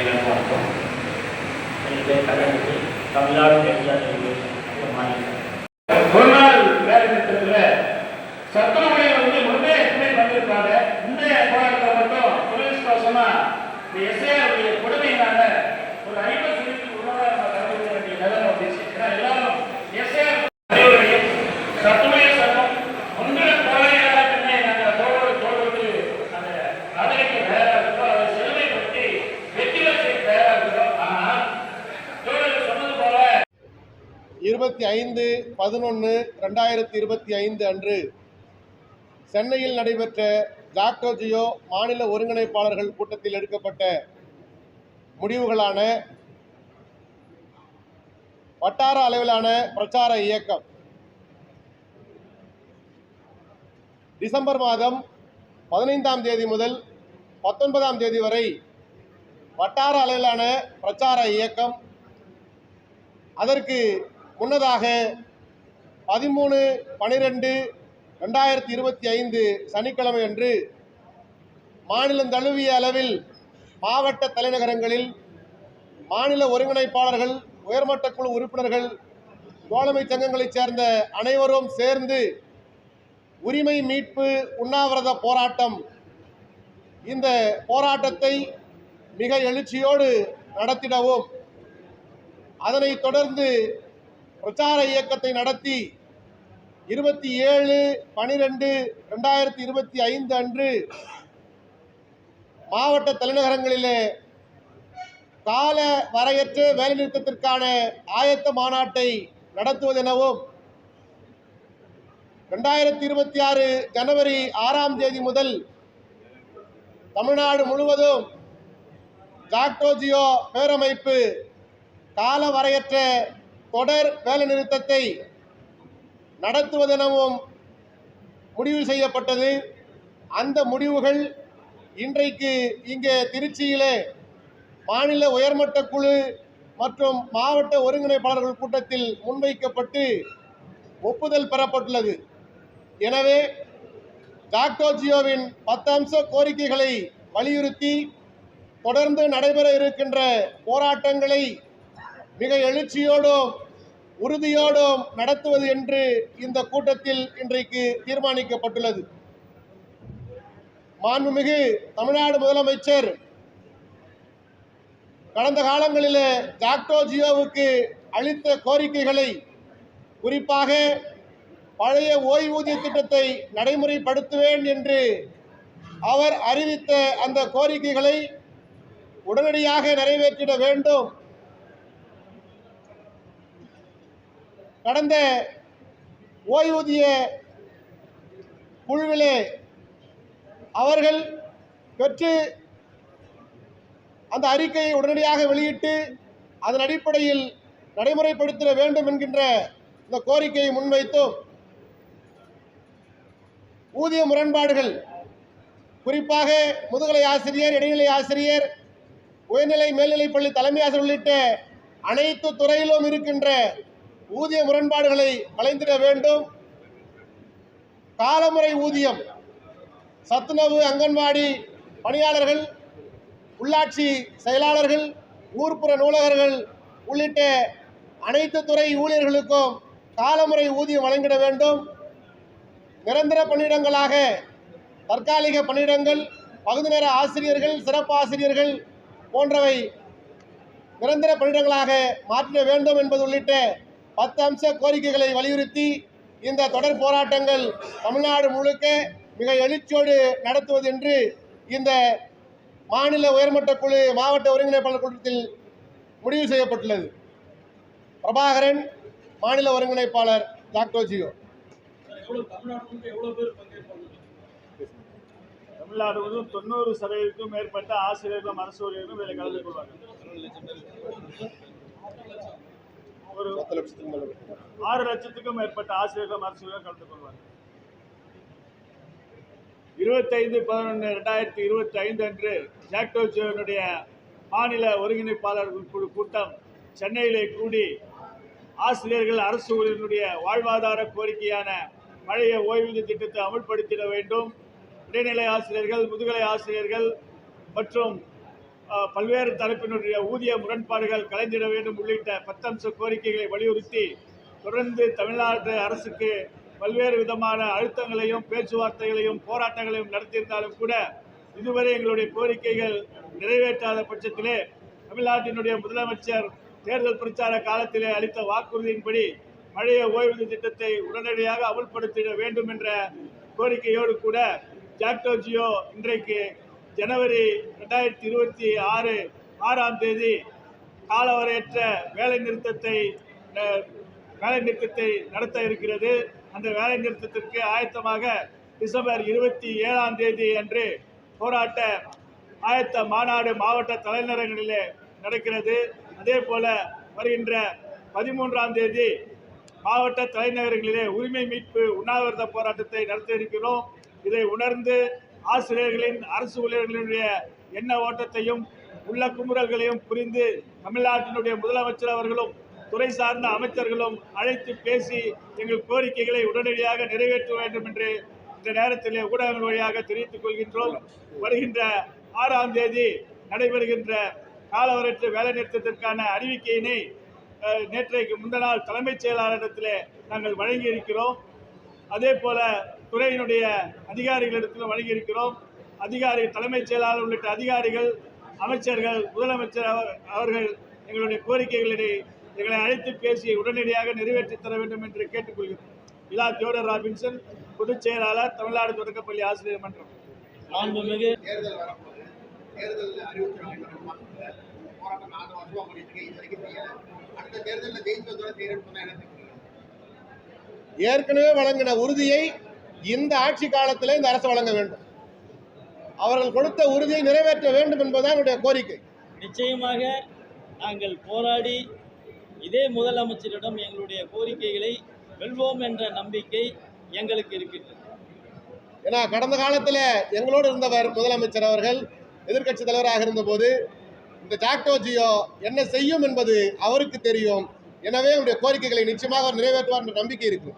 அனைவருக்கும் வணக்கம் என் பேர் கருணாநிதி தமிழ்நாடு பெரியார் மாநிலம் பதினொன்று ரெண்டாயிரத்தி இருபத்தி ஐந்து அன்று சென்னையில் நடைபெற்ற ஜாக்டோ ஜியோ மாநில ஒருங்கிணைப்பாளர்கள் கூட்டத்தில் எடுக்கப்பட்ட முடிவுகளான வட்டார அளவிலான பிரச்சார இயக்கம். டிசம்பர் மாதம் பதினைந்தாம் தேதி முதல் பத்தொன்பதாம் தேதி வரை வட்டார அளவிலான பிரச்சார இயக்கம். அதற்கு முன்னதாக பதிமூணு பனிரெண்டு ரெண்டாயிரத்தி இருபத்தி ஐந்து சனிக்கிழமை அன்று மாநிலம் தழுவிய அளவில் மாவட்ட தலைநகரங்களில் மாநில ஒருங்கிணைப்பாளர்கள் உயர்மட்ட குழு உறுப்பினர்கள் தோழமை சங்கங்களைச் சேர்ந்த அனைவரும் சேர்ந்து உரிமை மீட்பு உண்ணாவிரத போராட்டம். இந்த போராட்டத்தை மிக எழுச்சியோடு நடத்திடவும் அதனைத் தொடர்ந்து பிரச்சார இயக்கத்தை நடத்தி இருபத்தி ஏழு பனிரெண்டு ரெண்டாயிரத்தி இருபத்தி ஐந்து அன்று மாவட்ட தலைநகரங்களிலே கால வரையற்ற வேலைநிறுத்தத்திற்கான ஆயத்த மாநாட்டை நடத்துவதெனவும் ரெண்டாயிரத்தி இருபத்தி ஆறு ஜனவரி ஆறாம் தேதி முதல் தமிழ்நாடு முழுவதும் ஜாக்டோஜியோ பேரமைப்பு கால வரையற்ற தொடர் வேலைநிறுத்தத்தை நடத்துவதெனவும் முடிவு செய்யப்பட்டது. அந்த முடிவுகள் இன்றைக்கு இங்கே திருச்சியிலே மாநில உயர்மட்ட குழு மற்றும் மாவட்ட ஒருங்கிணைப்பாளர்கள் கூட்டத்தில் முன்வைக்கப்பட்டு ஒப்புதல் பெறப்பட்டுள்ளது. எனவே டாக்டோஜியோவின் பத்து அம்ச கோரிக்கைகளை வலியுறுத்தி தொடர்ந்து நடைபெற இருக்கின்ற போராட்டங்களை மிக எழுச்சியோடும் உறுதியோடும் நடத்துவது என்று இந்த கூட்டத்தில் இன்றைக்கு தீர்மானிக்கப்பட்டுள்ளது. மாண்புமிகு தமிழ்நாடு முதலமைச்சர் கடந்த காலங்களில் ஜாக்டோ ஜியோவுக்கு அளித்த கோரிக்கைகளை குறிப்பாக பழைய ஓய்வூதிய திட்டத்தை நடைமுறைப்படுத்துவேன் என்று அவர் அறிவித்த அந்த கோரிக்கைகளை உடனடியாக நிறைவேற்றிட வேண்டும் கடந்த ஓய்வூதிய குழுவிலே அவர்கள் பெற்று அந்த அறிக்கையை உடனடியாக வெளியிட்டு அதன் அடிப்படையில் நடைமுறைப்படுத்திட வேண்டும் என்கின்ற இந்த கோரிக்கையை முன்வைத்தோம். ஊதிய முரண்பாடுகள் குறிப்பாக முதுகலை ஆசிரியர் இடைநிலை ஆசிரியர் உயர்நிலை மேல்நிலைப்பள்ளி தலைமை ஆசிரியர் உள்ளிட்ட அனைத்து துறையிலும் இருக்கின்ற ஊதிய முரண்பாடுகளை கலைந்திட வேண்டும். காலமுறை ஊதியம். சத்துணவு அங்கன்வாடி பணியாளர்கள் உள்ளாட்சி செயலாளர்கள் ஊர்ப்புற நூலகர்கள் உள்ளிட்ட அனைத்து துறை ஊழியர்களுக்கும் காலமுறை ஊதியம் வழங்கிட வேண்டும். நிரந்தர பணியிடங்களாக தற்காலிக பணியிடங்கள் பகுதி நேர ஆசிரியர்கள் சிறப்பு ஆசிரியர்கள் போன்றவை நிரந்தர பணியிடங்களாக மாற்றிட வேண்டும் என்பது உள்ளிட்ட பத்து அம்ச கோரிக்கைகளை வலியுறுத்தி இந்த தொடர் போராட்டங்கள் தமிழ்நாடு முழுக்க மிக எழுச்சியோடு நடத்துவது என்று இந்த மாநில உயர்மட்ட குழு மாவட்ட ஒருங்கிணைப்பாளர் கூட்டத்தில் முடிவு செய்யப்பட்டுள்ளது. பிரபாகரன் மாநில ஒருங்கிணைப்பாளர் டாக்டர் ஜியோ. தமிழ்நாடு முழுவதும் தொண்ணூறு சதவீதத்துக்கும் மேற்பட்ட ஆசிரியர்களும் அரசு ஊழியர்களும் இதில் கலந்து கொள்வார்கள். ஒரு. ஆறு லட்சத்துக்கும் மேற்பட்ட ஆசிரியர்களும் அரசு ஊழியர்களும் கலந்து கொள்வார்கள் இருபத்தைந்து பதினொன்று ரெண்டாயிரத்தி இருபத்தி ஐந்து அன்று ஜாக்டோஜியோனுடைய மாநில ஒருங்கிணைப்பாளர்கள் குழு கூட்டம் சென்னையிலே கூடி ஆசிரியர்கள் அரசு ஊழியர்களுடைய வாழ்வாதார கோரிக்கையான பழைய ஓய்வூதிய திட்டத்தை அமுல்படுத்திட வேண்டும் இடைநிலை ஆசிரியர்கள் முதுகலை ஆசிரியர்கள் மற்றும் பல்வேறு தரப்பினுடைய ஊதிய முரண்பாடுகள் கலைந்திட வேண்டும் உள்ளிட்ட பத்தம்ச கோரிக்கைகளை வலியுறுத்தி தொடர்ந்து தமிழ்நாடு அரசுக்கு பல்வேறு விதமான அழுத்தங்களையும் பேச்சுவார்த்தைகளையும் போராட்டங்களையும் நடத்தியிருந்தாலும் கூட இதுவரை எங்களுடைய கோரிக்கைகள் நிறைவேற்றாத பட்சத்திலே தமிழ்நாட்டினுடைய முதலமைச்சர் தேர்தல் பிரச்சார காலத்திலே அளித்த வாக்குறுதியின்படி பழைய ஓய்வூதிய திட்டத்தை உடனடியாக அமல்படுத்திட வேண்டும் என்ற கோரிக்கையோடு கூட ஜாக்டோ ஜியோ இன்றைக்கு ஜனவரி ரெண்டாயிரத்தி இருபத்தி ஆறு ஆறாம் தேதி காலவரையற்ற வேலை நிறுத்தத்தை வேலை நிறுத்தத்தை நடத்த இருக்கிறது. அந்த வேலை நிறுத்தத்திற்கு ஆயத்தமாக டிசம்பர் இருபத்தி ஏழாம் தேதி அன்று போராட்ட ஆயத்த மாநாடு மாவட்ட தலைநகரங்களிலே நடக்கிறது. அதே போல வருகின்ற பதிமூன்றாம் தேதி மாவட்ட தலைநகரங்களிலே உரிமை மீட்பு உண்ணாவிரத போராட்டத்தை நடத்த இருக்கிறோம். இதை உணர்ந்து ஆசிரியர்களின் அரசு ஊழியர்களுடைய எண்ண ஓட்டத்தையும் உள்ள குமுறல்களையும் புரிந்து தமிழ்நாட்டினுடைய முதலமைச்சர் அவர்களும் துறை சார்ந்த அமைச்சர்களும் அழைத்து பேசி எங்கள் கோரிக்கைகளை உடனடியாக நிறைவேற்ற வேண்டும் என்று இந்த நேரத்திலே ஊடகங்கள் வழியாக தெரிவித்துக் கொள்கின்றோம். வருகின்ற ஆறாம் தேதி நடைபெறுகின்ற காலவரற்ற வேலை நிறுத்தத்திற்கான அறிவிக்கையினை நேற்றைக்கு முந்தநாள் தலைமைச் செயலாளரிடத்தில் நாங்கள் வழங்கியிருக்கிறோம். அதே போல துறையினுடைய அதிகாரிகளிடத்திலும் வழங்கியிருக்கிறோம். அதிகாரி தலைமைச் செயலாளர் உள்ளிட்ட அதிகாரிகள் அமைச்சர்கள் முதலமைச்சர் அவர்- அவர்கள் எங்களுடைய கோரிக்கைகளை எங்களை அழைத்து பேசி உடனடியாக நிறைவேற்றித் தர வேண்டும் என்று கேட்டுக்கொள்கிறோம். விழா தியோடர் ராபின்சன் பொதுச் செயலாளர் தமிழ்நாடு தொடக்கப்பள்ளி ஆசிரியர் மன்றம். மாண்புமிகு தேர்தல் வரப்போகுது. தேர்தல் அறிவிச்சிருவாங்க ரெண்டு மாசத்துல போராட்டம் நாலு வருஷமா பண்ணிட்டு இருக்கேன் இது வரைக்கும் செய்யல. அடுத்த தேர்தலில் ஜெயிச்சு வந்தோட செய்யறேன்னு சொன்னா என்ன செய்வீங்க? ஏற்கனவே வழங்கின உறுதியை இந்த ஆட்சி காலத்திலே இந்த அரசு வழங்க வேண்டும். அவர்கள் கொடுத்த உறுதியை நிறைவேற்ற வேண்டும் என்பதுதான் என்னுடைய கோரிக்கை. நிச்சயமாக நாங்கள் போராடி இதே முதலமைச்சரிடம் எங்களுடைய கோரிக்கைகளை வெல்வோம் என்ற நம்பிக்கை எங்களுக்கு இருக்கின்றது. ஏன்னா கடந்த காலத்தில் எங்களோடு இருந்தவர் முதலமைச்சர் அவர்கள் எதிர்க்கட்சி தலைவராக இருந்தபோது இந்த ஜாக்டோ ஜியோ என்ன செய்யும் என்பது அவருக்கு தெரியும். எனவே அவருடைய கோரிக்கைகளை நிச்சயமாக நிறைவேற்றுவார் என்ற நம்பிக்கை இருக்கு.